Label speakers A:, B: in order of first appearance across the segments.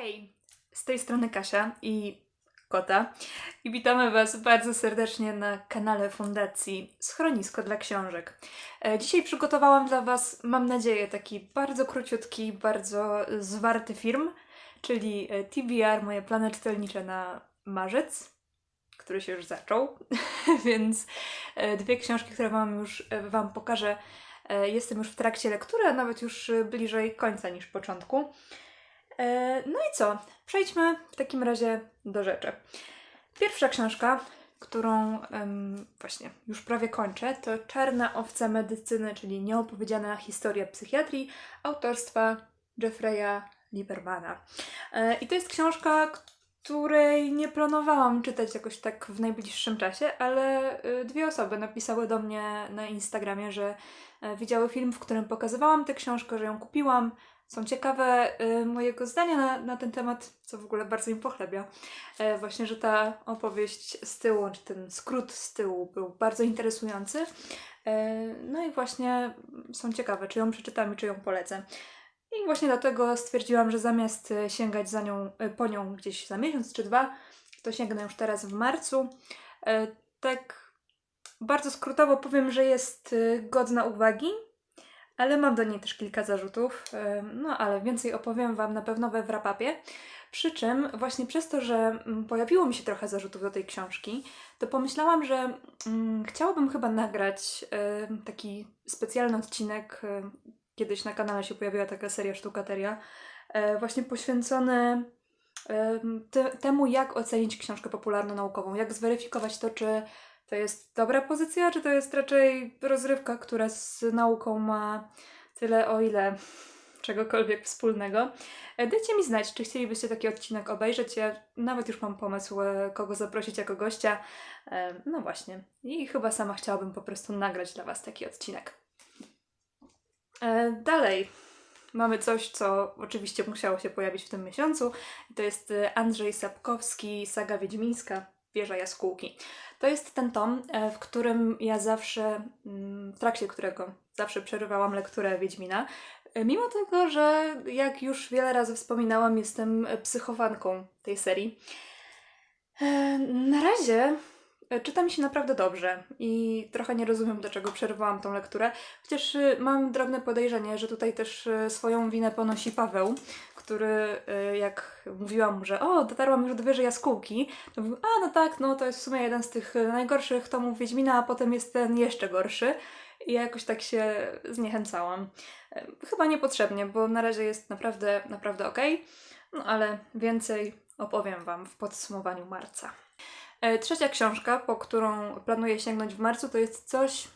A: Hej, z tej strony Kasia i Kota i witamy Was bardzo serdecznie na kanale Fundacji Schronisko dla Książek. E, Dzisiaj przygotowałam dla Was, mam nadzieję, taki bardzo króciutki, bardzo zwarty film, czyli e, TBR, moje plany czytelnicze na marzec, który się już zaczął, więc e, dwie książki, które Wam już Wam pokażę, jestem już w trakcie lektury, a nawet już bliżej końca niż początku. E, No i co? Przejdźmy w takim razie do rzeczy. Pierwsza książka, którą właśnie już prawie kończę, to Czarna owca medycyny, czyli nieopowiedziana historia psychiatrii autorstwa Jeffreya Liebermana. E, I to jest książka, której nie planowałam czytać jakoś tak w najbliższym czasie, ale y, dwie osoby napisały do mnie na Instagramie, że e, widziały film, w którym pokazywałam tę książkę, że ją kupiłam, są ciekawe y, mojego zdania na, na ten temat, co w ogóle bardzo im pochlebia. E, właśnie, że ta opowieść z tyłu, czy ten skrót z tyłu był bardzo interesujący. E, no i właśnie są ciekawe, czy ją przeczytam i czy ją polecę. I właśnie dlatego stwierdziłam, że zamiast e, sięgać za nią, po nią gdzieś za miesiąc czy dwa, to sięgnę już teraz w marcu. Tak bardzo skrótowo powiem, że jest godna uwagi, ale mam do niej też kilka zarzutów, no ale więcej opowiem Wam na pewno we wrapapie. Przy czym właśnie przez to, że mm, pojawiło mi się trochę zarzutów do tej książki, to pomyślałam, że mm, chciałabym chyba nagrać e, taki specjalny odcinek. E, kiedyś na kanale się pojawiła taka seria Sztukateria, e, właśnie poświęcony te, temu, jak ocenić książkę popularno-naukową, jak zweryfikować to, czy to jest dobra pozycja, czy to jest raczej rozrywka, która z nauką ma tyle, o ile czegokolwiek wspólnego. E, Dajcie mi znać, czy chcielibyście taki odcinek obejrzeć. Ja nawet już mam pomysł, e, kogo zaprosić jako gościa. E, No właśnie. I chyba sama chciałabym po prostu nagrać dla Was taki odcinek. Dalej. Mamy coś, co oczywiście musiało się pojawić w tym miesiącu. To jest Andrzej Sapkowski, Saga Wiedźmińska, Wieża Jaskółki. To jest ten tom, e, w którym ja zawsze, mm, w trakcie którego zawsze przerywałam lekturę Wiedźmina. E, Mimo tego, że jak już wiele razy wspominałam, jestem psychowanką tej serii. E, Na razie czyta mi się naprawdę dobrze i trochę nie rozumiem, dlaczego przerwałam tą lekturę. Chociaż e, mam drobne podejrzenie, że tutaj też e, swoją winę ponosi Paweł, który e, jak mówiłam mu, że o, dotarłam już do wieży jaskółki, to mówił, a no tak, no to jest w sumie jeden z tych e, najgorszych tomów Wiedźmina, a potem jest ten jeszcze gorszy. I ja jakoś tak się zniechęcałam. E, Chyba niepotrzebnie, bo na razie jest naprawdę, naprawdę okej. No ale więcej opowiem Wam w podsumowaniu marca. E, Trzecia książka, po którą planuję sięgnąć w marcu, to jest coś,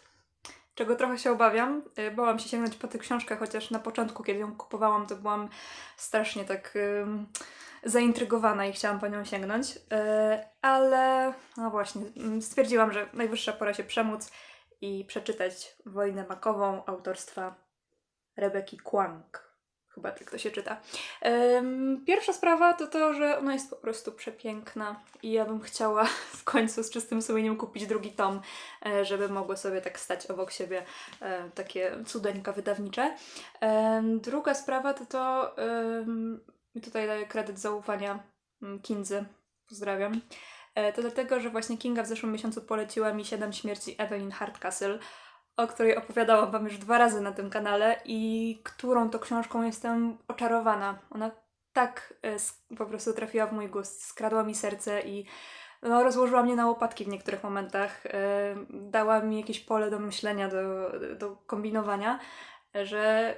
A: czego trochę się obawiam. E, Bałam się sięgnąć po tę książkę, chociaż na początku, kiedy ją kupowałam, to byłam strasznie tak ym, zaintrygowana i chciałam po nią sięgnąć. E, Ale no właśnie, mm, stwierdziłam, że najwyższa pora się przemóc i przeczytać Wojnę Makową autorstwa Rebeki Kłang. Chyba tak to się czyta. Pierwsza sprawa to to, że ona jest po prostu przepiękna i ja bym chciała w końcu z czystym sumieniem kupić drugi tom, e, żeby mogły sobie tak stać obok siebie e, takie cudeńka wydawnicze. Druga sprawa to to, tutaj daję kredyt zaufania mm, Kindzy, pozdrawiam. E, To dlatego, że właśnie Kinga w zeszłym miesiącu poleciła mi Siedem śmierci Evelyn Hardcastle, o której opowiadałam Wam już dwa razy na tym kanale i którą to książką jestem oczarowana. Ona tak e, po prostu trafiła w mój gust, skradła mi serce i no, rozłożyła mnie na łopatki w niektórych momentach. E, dała mi jakieś pole do myślenia, do, do kombinowania, że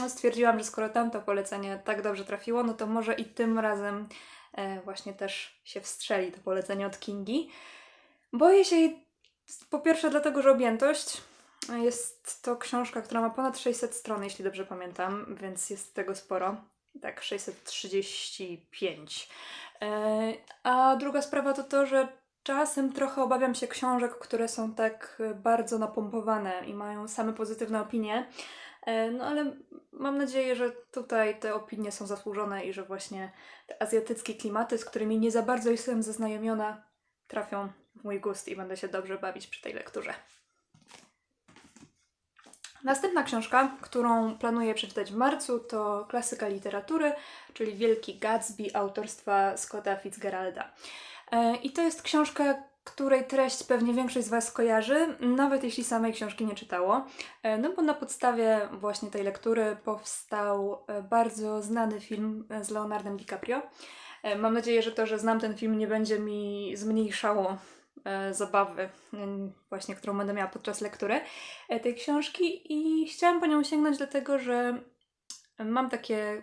A: no, stwierdziłam, że skoro tamto polecenie tak dobrze trafiło, no to może i tym razem e, właśnie też się wstrzeli to polecenie od Kingi. Boję się jej po pierwsze dlatego, że objętość. Jest to książka, która ma ponad 600 stron, jeśli dobrze pamiętam, więc jest tego sporo. Tak, 635. E, A druga sprawa to to, że czasem trochę obawiam się książek, które są tak bardzo napompowane i mają same pozytywne opinie. E, No ale mam nadzieję, że tutaj te opinie są zasłużone i że właśnie te azjatyckie klimaty, z którymi nie za bardzo jestem zaznajomiona, trafią w mój gust i będę się dobrze bawić przy tej lekturze. Następna książka, którą planuję przeczytać w marcu, to klasyka literatury, czyli Wielki Gatsby autorstwa Scotta Fitzgeralda. E, I to jest książka, której treść pewnie większość z Was kojarzy, nawet jeśli samej książki nie czytało. E, No bo na podstawie właśnie tej lektury powstał e, bardzo znany film z Leonardem DiCaprio. Mam nadzieję, że to, że znam ten film, nie będzie mi zmniejszało zabawy, mm, właśnie którą będę miała podczas lektury e, tej książki i chciałam po nią sięgnąć, dlatego że mam takie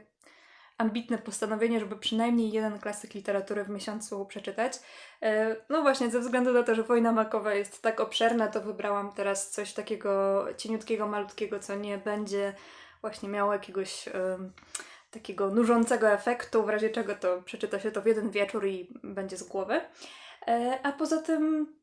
A: ambitne postanowienie, żeby przynajmniej jeden klasyk literatury w miesiącu przeczytać. E, No właśnie, ze względu na to, że Wojna Makowa jest tak obszerna, to wybrałam teraz coś takiego cieniutkiego, malutkiego, co nie będzie właśnie miało jakiegoś em, takiego nużącego efektu, w razie czego to przeczyta się to w jeden wieczór i będzie z głowy. E, A poza tym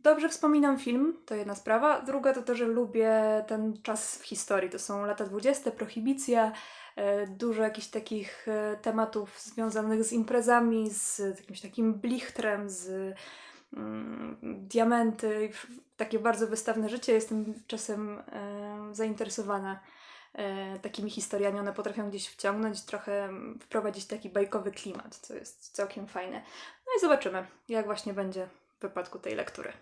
A: dobrze wspominam film, to jedna sprawa. Druga to to, że lubię ten czas w historii. To są lata 20, prohibicja, e, dużo jakichś takich e, tematów związanych z imprezami, z jakimś takim blichtrem, z mm, diamenty, takie bardzo wystawne życie. Jestem czasem zainteresowana takimi historiami. One potrafią gdzieś wciągnąć, trochę mm, wprowadzić taki bajkowy klimat, co jest całkiem fajne. No i zobaczymy, jak właśnie będzie w wypadku tej lektury.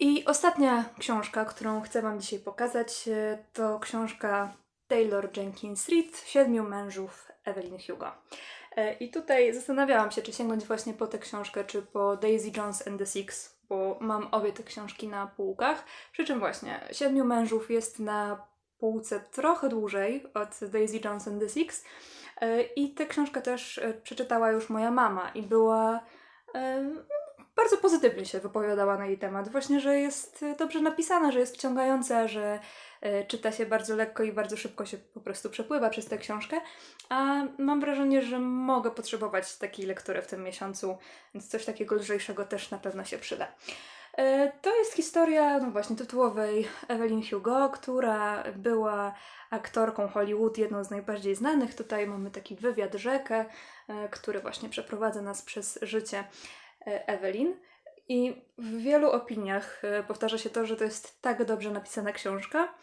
A: I ostatnia książka, którą chcę Wam dzisiaj pokazać, e, to książka Taylor Jenkins Reid Siedmiu mężów Evelyn Hugo. E, I tutaj zastanawiałam się, czy sięgnąć właśnie po tę książkę, czy po Daisy Jones and the Six, bo mam obie te książki na półkach. Przy czym właśnie Siedmiu mężów jest na półce trochę dłużej od Daisy Jones and the Six. E, I tę książkę też e, przeczytała już moja mama i była e, bardzo pozytywnie się wypowiadała na jej temat. Właśnie, że jest e, dobrze napisana, że jest wciągająca, że e, czyta się bardzo lekko i bardzo szybko się po prostu przepływa przez tę książkę. A mam wrażenie, że mogę potrzebować takiej lektury w tym miesiącu, więc coś takiego lżejszego też na pewno się przyda. E, To jest historia, no właśnie, tytułowej Evelyn Hugo, która była aktorką Hollywood, jedną z najbardziej znanych. Tutaj mamy taki wywiad rzekę, który właśnie przeprowadza nas przez życie e, Evelyn. I w wielu opiniach e, powtarza się to, że to jest tak dobrze napisana książka,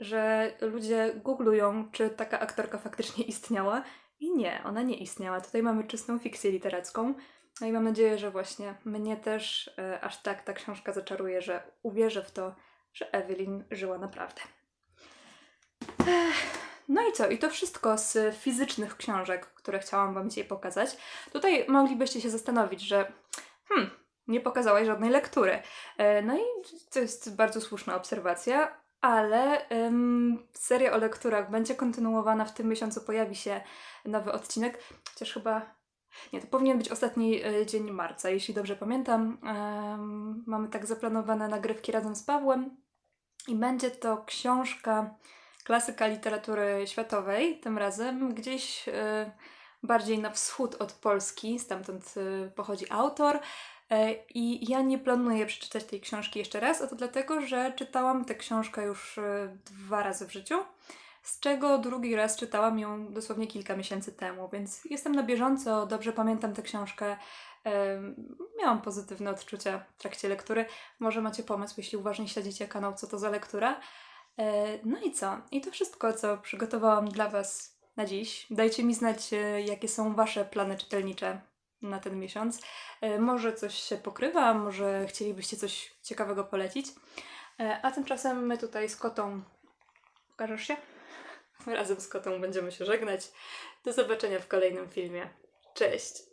A: że ludzie googlują, czy taka aktorka faktycznie istniała. I nie, ona nie istniała. Tutaj mamy czystą fikcję literacką. No i mam nadzieję, że właśnie mnie też e, aż tak ta książka zaczaruje, że uwierzę w to, że Evelyn żyła naprawdę. Ech, No i co? I to wszystko z fizycznych książek, które chciałam Wam dzisiaj pokazać. Tutaj moglibyście się zastanowić, że hmm, nie pokazałaś żadnej lektury. E, No i to jest bardzo słuszna obserwacja, ale ym, seria o lekturach będzie kontynuowana. W tym miesiącu pojawi się nowy odcinek, chociaż chyba nie, to powinien być ostatni e, dzień marca, jeśli dobrze pamiętam. Em, mamy tak zaplanowane nagrywki razem z Pawłem i będzie to książka klasyka literatury światowej, tym razem gdzieś e, bardziej na wschód od Polski, stamtąd e, pochodzi autor. E, I ja nie planuję przeczytać tej książki jeszcze raz, a to dlatego, że czytałam tę książkę już e, dwa razy w życiu z czego drugi raz czytałam ją dosłownie kilka miesięcy temu, więc jestem na bieżąco, dobrze pamiętam tę książkę. em, Miałam pozytywne odczucia w trakcie lektury. Może macie pomysł, jeśli uważnie śledzicie kanał, co to za lektura. E, No i co? I to wszystko, co przygotowałam dla Was na dziś. Dajcie mi znać, e, jakie są Wasze plany czytelnicze na ten miesiąc. E, Może coś się pokrywa, może chcielibyście coś ciekawego polecić. E, A tymczasem my tutaj z kotą. Pokażesz się? Razem z kotą będziemy się żegnać. Do zobaczenia w kolejnym filmie. Cześć!